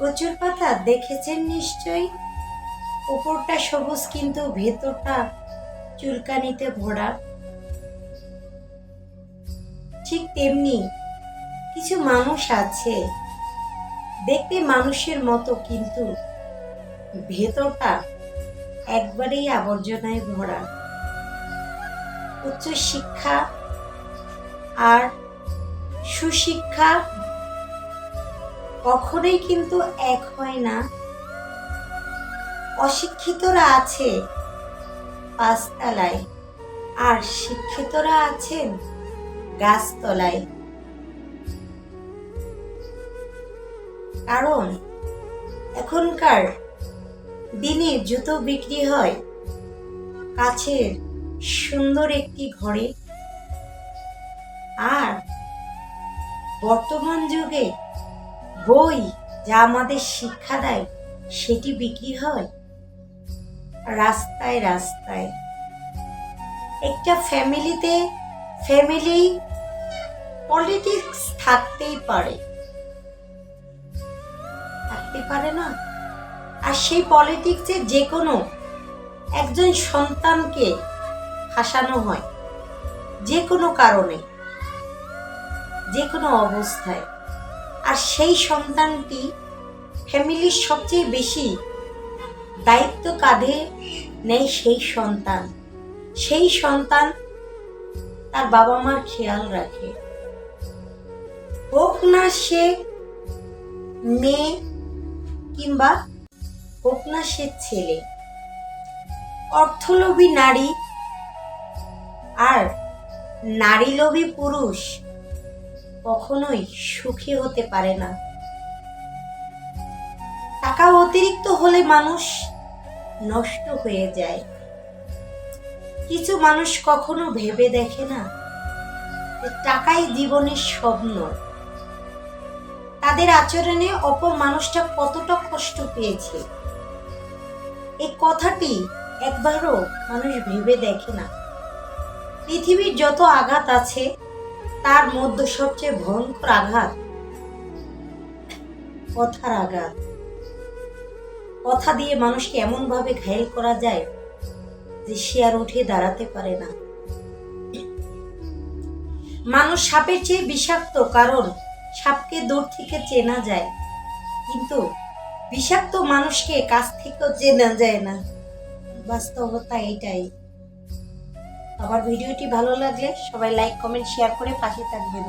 কচুর পাতা দেখেছেন নিশ্চয়ই? উপরটা সবুজ কিন্তু ভেতরটা চুলকানিতে ভরা। ঠিক তেমনি কিছু মানুষ আছে, দেখতে মানুষের মতো কিন্তু ভেতরটা একবারেই আবর্জনায় ভরা। উচ্চ শিক্ষা আর সুশিক্ষা কখনোই কিন্তু এক হয় না। অশিক্ষিতরা আছে পাঁচতলায়, আর শিক্ষিতরা আছেন গাছতলায়। কারণ এখনকার দিনে জুতো বিক্রি হয় কাছের সুন্দর একটি ঘরে। আর বর্তমান যুগে বই যা আমাদের শিক্ষা দেয়, সেটি বিক্রি হয়? রাস্তায় রাস্তায়। একটা ফ্যামিলিতে ফ্যামিলি পলিটিক্স থাকতেই পারে। থাকতে পারে না? আর সেই পলিটিক্সে যে কোনো একজন সন্তানকে ফাঁসানো হয় যে কোনো কারণে যে কোনো অবস্থায়। আর সেই সন্তানটি ফ্যামিলির সবচেয়ে বেশি দায়িত্ব কাঁধে নেই সেই সন্তান। সেই সন্তান তার বাবা মার খেয়াল রাখে। হোক না সে মেয়ে কিংবা হোক না সে ছেলে, অর্থলোভী নারী আর নারীলোভী পুরুষ কখনোই সুখী হতে পারে না। টাকা অতিরিক্ত হলে মানুষ নষ্ট হয়ে যায়। কিছু মানুষ কখনো ভেবে দেখে না টাকাই জীবনের স্বপ্ন। তাদের আচরণে অপর মানুষটা কতটা কষ্ট পেয়েছে। এই কথাটি একবারও মানুষ ভেবে দেখে না। পৃথিবীর যত আঘাত আছে তার মধ্যে সবচেয়ে ভয়ঙ্কর আঘাত। কথার আঘাত। কথা দিয়ে মানুষকে এমন ভাবে ঘায়েল করা যায় যে সে আর উঠে দাঁড়াতে পারে না। মানুষ সাপের চেয়ে বিষাক্ত, কারণ সাপকে দূর থেকে চেনা যায়। কিন্তু বিষাক্ত মানুষকে কাছ থেকেও চেনা যায় না। বাস্তবতা এটাই। আমার ভিডিওটি ভালো লাগলে সবাই লাইক কমেন্ট শেয়ার করে পাশে থাকবেন।